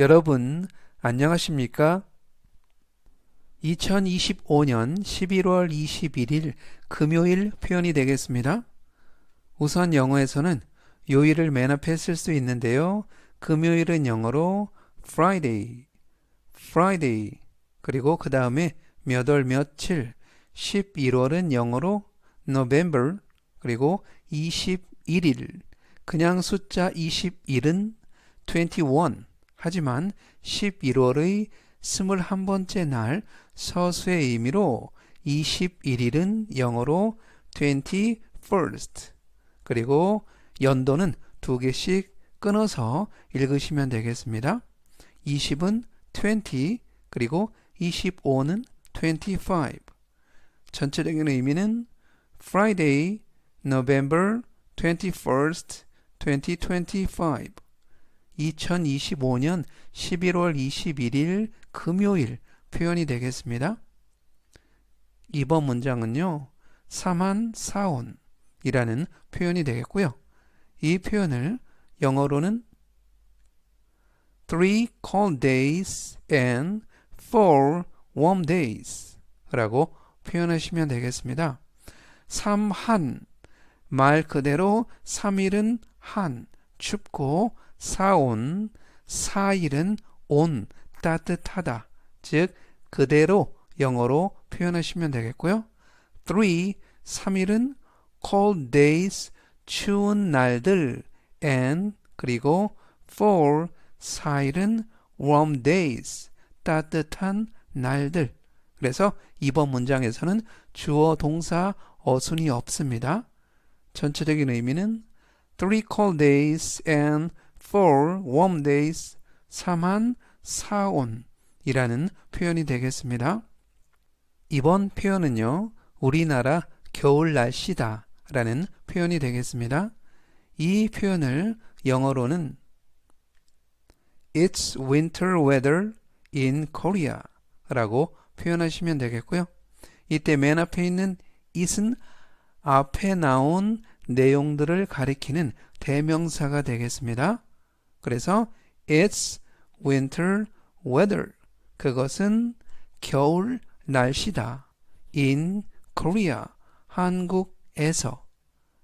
여러분, 안녕하십니까? 2025년 11월 21일 금요일 표현이 되겠습니다. 우선 영어에서는 요일을 맨 앞에 쓸 수 있는데요. 금요일은 영어로 Friday, Friday, 그리고 그 다음에 몇 월 며칠, 11월은 영어로 November, 그리고 21일, 그냥 숫자 21은 21, 하지만 11월의 21번째 날 서수의 의미로 21일은 영어로 21st 그리고 연도는 두 개씩 끊어서 읽으시면 되겠습니다. 20은 20 그리고 25는 25 전체적인 의미는 Friday, November 21st, 2025 2025년 11월 21일 금요일 표현이 되겠습니다. 이번 문장은요. 사만 사온이라는 표현이 되겠고요. 이 표현을 영어로는 three cold days and four warm days 라고 표현하시면 되겠습니다. 삼한 말 그대로 3일은 한 춥고 사온, 사일은 온, 따뜻하다. 즉, 그대로 영어로 표현하시면 되겠고요. 3, 3일은 cold days, 추운 날들, and, 그리고 4, 4일은 warm days, 따뜻한 날들. 그래서 이번 문장에서는 주어, 동사, 어순이 없습니다. 전체적인 의미는 three cold days and four warm days, 삼한 사온이라는 표현이 되겠습니다. 이번 표현은요, 우리나라 겨울 날씨다 라는 표현이 되겠습니다. 이 표현을 영어로는 It's winter weather in Korea 라고 표현하시면 되겠고요. 이때 맨 앞에 있는 it은 앞에 나온 내용들을 가리키는 대명사가 되겠습니다. 그래서 it's winter weather. 그것은 겨울 날씨다. in Korea. 한국에서.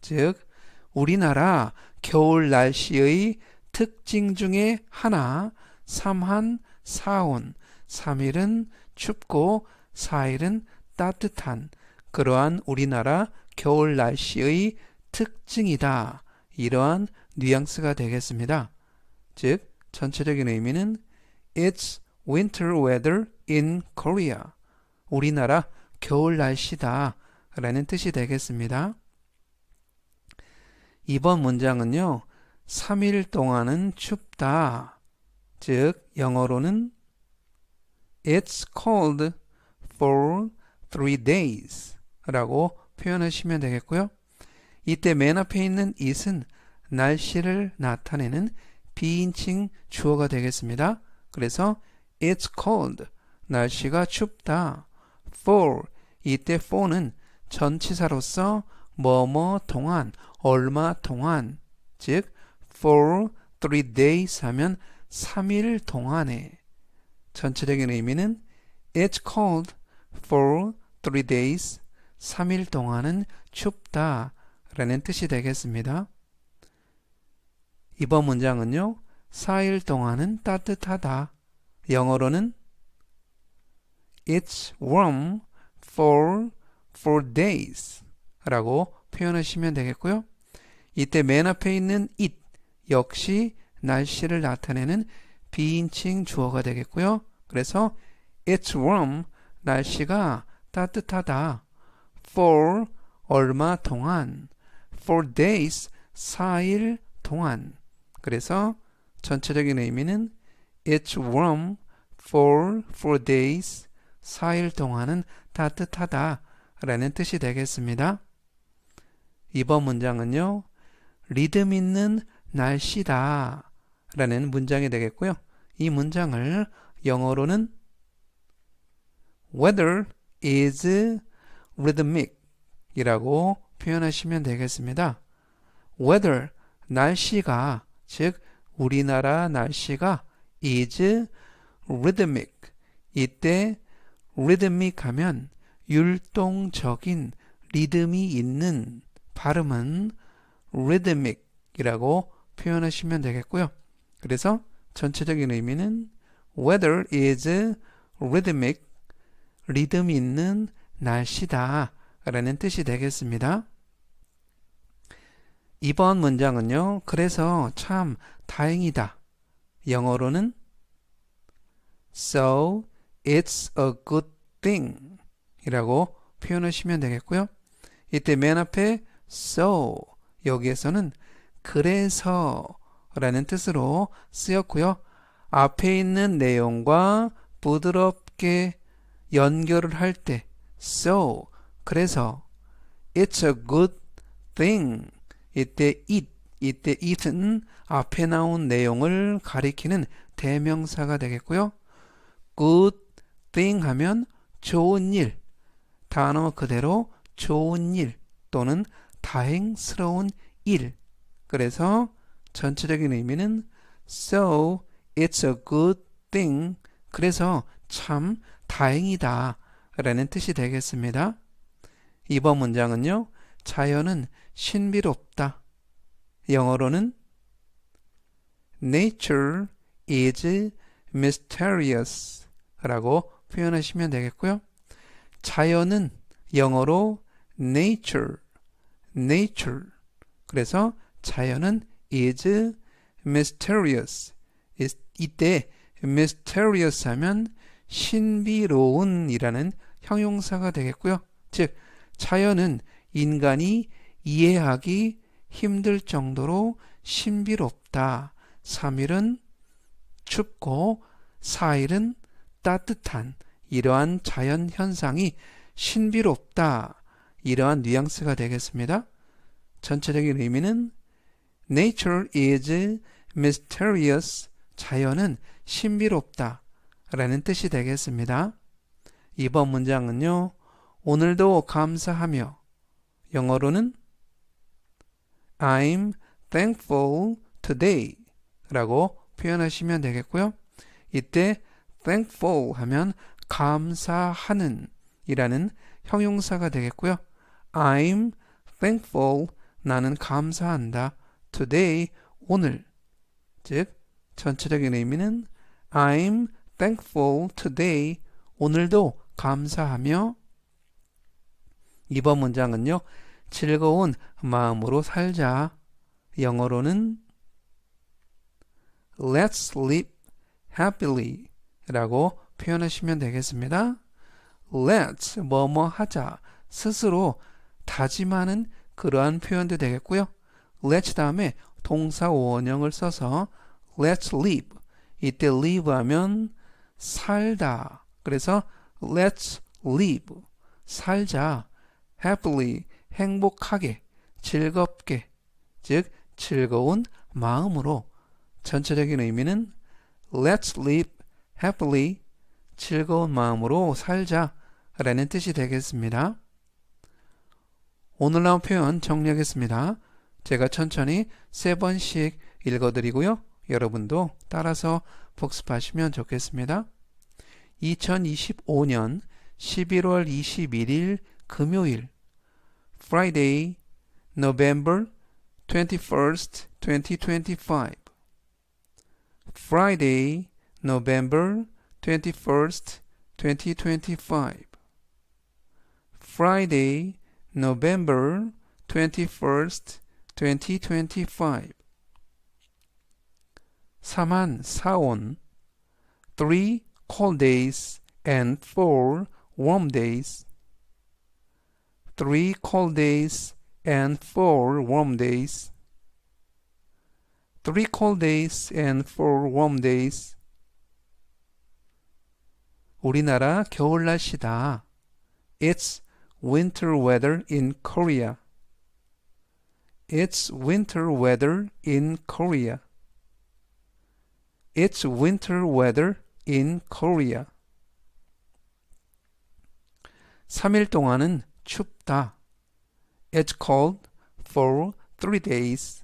즉, 우리나라 겨울 날씨의 특징 중에 하나, 삼한, 사온. 3일은 춥고 4일은 따뜻한 그러한 우리나라 겨울 날씨의 특징이다. 이러한 뉘앙스가 되겠습니다. 즉, 전체적인 의미는 It's winter weather in Korea. 우리나라 겨울 날씨다. 라는 뜻이 되겠습니다. 이번 문장은요, 3일 동안은 춥다. 즉, 영어로는 It's cold for three days 라고 표현하시면 되겠고요. 이때 맨 앞에 있는 it은 날씨를 나타내는 비인칭 주어가 되겠습니다. 그래서 it's cold 날씨가 춥다. for 이때 for는 전치사로서 뭐뭐 동안 얼마 동안 즉 for three days 하면 3일 동안에 전체적인 의미는 it's cold for three days 3일 동안은 춥다 라는 뜻이 되겠습니다. 이번 문장은요. 4일 동안은 따뜻하다. 영어로는 It's warm for four days 라고 표현하시면 되겠고요. 이때 맨 앞에 있는 it 역시 날씨를 나타내는 비인칭 주어가 되겠고요. 그래서 It's warm 날씨가 따뜻하다. for 얼마 동안 for days 4일 동안 그래서 전체적인 의미는 It's warm for four days 4일 동안은 따뜻하다 라는 뜻이 되겠습니다. 이번 문장은요. 리듬 있는 날씨다 라는 문장이 되겠고요. 이 문장을 영어로는 weather is rhythmic 이라고 표현하시면 되겠습니다. weather, 날씨가, 즉, 우리나라 날씨가 is rhythmic. 이때 rhythmic 하면 율동적인 리듬이 있는 발음은 rhythmic이라고 표현하시면 되겠고요. 그래서 전체적인 의미는 weather is rhythmic 리듬 있는 날씨다 라는 뜻이 되겠습니다. 이번 문장은요. 그래서 참 다행이다. 영어로는 So it's a good thing 이라고 표현하시면 되겠고요. 이때 맨 앞에 so 여기에서는 그래서 라는 뜻으로 쓰였고요. 앞에 있는 내용과 부드럽게 연결을 할 때 so 그래서 it's a good thing 이때 it 이때 it은 앞에 나온 내용을 가리키는 대명사가 되겠고요. good thing 하면 좋은 일 단어 그대로 좋은 일 또는 다행스러운 일 그래서 전체적인 의미는 so it's a good thing 그래서 참 다행이다 라는 뜻이 되겠습니다. 이번 문장은요. 자연은 신비롭다. 영어로는 Nature is mysterious 라고 표현하시면 되겠고요. 자연은 영어로 nature, nature. 그래서 자연은 is mysterious. 이때 mysterious 하면 신비로운 이라는 형용사가 되겠고요. 즉, 자연은 인간이 이해하기 힘들 정도로 신비롭다. 3일은 춥고 4일은 따뜻한 이러한 자연 현상이 신비롭다. 이러한 뉘앙스가 되겠습니다. 전체적인 의미는 Nature is mysterious. 자연은 신비롭다. 라는 뜻이 되겠습니다. 이번 문장은요. 오늘도 감사하며 영어로는 I'm thankful today 라고 표현하시면 되겠고요. 이때 thankful 하면 감사하는 이라는 형용사가 되겠고요. I'm thankful 나는 감사한다. today 오늘 즉 전체적인 의미는 I'm thankful today 오늘도 감사하며 이번 문장은요. 즐거운 마음으로 살자. 영어로는 Let's live happily 라고 표현하시면 되겠습니다. Let's 뭐뭐 하자 스스로 다짐하는 그러한 표현도 되겠고요. Let's 다음에 동사 원형을 써서 Let's live 이때 live 하면 살다 그래서 Let's live 살자 happily 행복하게 즐겁게 즉 즐거운 마음으로 전체적인 의미는 Let's live happily 즐거운 마음으로 살자 라는 뜻이 되겠습니다. 오늘 나온 표현 정리하겠습니다. 제가 천천히 세 번씩 읽어드리고요. 여러분도 따라서 복습하시면 좋겠습니다. 2025년 11월 21일 금요일 Friday, November 21st, 2025. Friday, November 21st, 2025. Friday, November 21st, 2025. 3만 4원 3 cold days and 4 warm days three cold days and four warm days three cold days and four warm days 우리나라 겨울 날씨다. It's winter weather in Korea. It's winter weather in Korea. It's winter weather in Korea. 3일 동안은 춥다. It's cold for three days.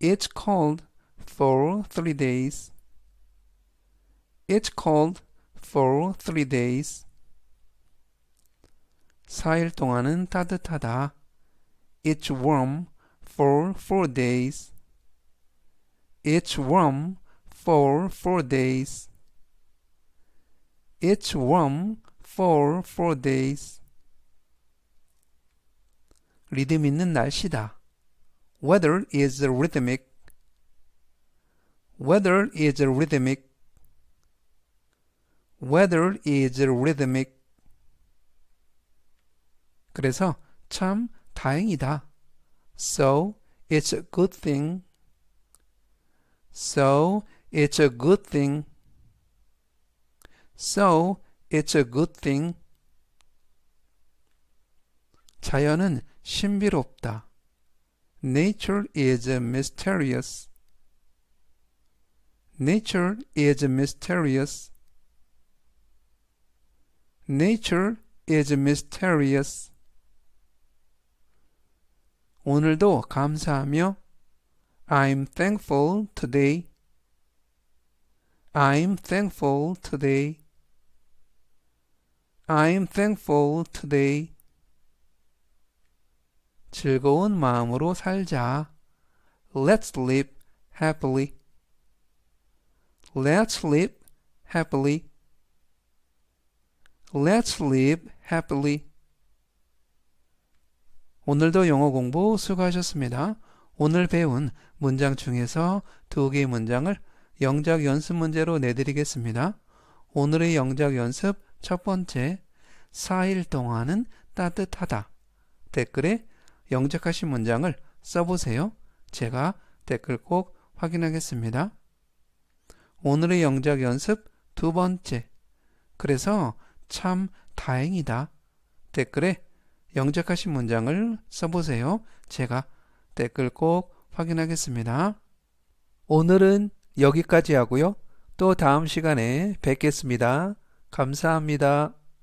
It's cold for three days. It's cold for three days. 4일 동안은 따뜻하다. It's warm for four days. It's warm for four days. It's warm for four days. 리듬 있는 날씨다. Weather is rhythmic. Weather is rhythmic. Weather is rhythmic. 그래서 참 다행이다. So it's a good thing. So it's a good thing. So it's a good thing. 자연은 신비롭다. Nature is mysterious. Nature is mysterious. Nature is mysterious. 오늘도 감사하며 I'm thankful today. I'm thankful today. I'm thankful today. 즐거운 마음으로 살자. Let's live happily. Let's live happily. Let's live happily. 오늘도 영어 공부 수고하셨습니다. 오늘 배운 문장 중에서 두 개의 문장을 영작 연습 문제로 내드리겠습니다. 오늘의 영작 연습 첫 번째, 4일 동안은 따뜻하다. 댓글에 영작하신 문장을 써보세요. 제가 댓글 꼭 확인하겠습니다. 오늘의 영작 연습 두 번째, 그래서 참 다행이다. 댓글에 영작하신 문장을 써보세요. 제가 댓글 꼭 확인하겠습니다. 오늘은 여기까지 하고요. 또 다음 시간에 뵙겠습니다. 감사합니다.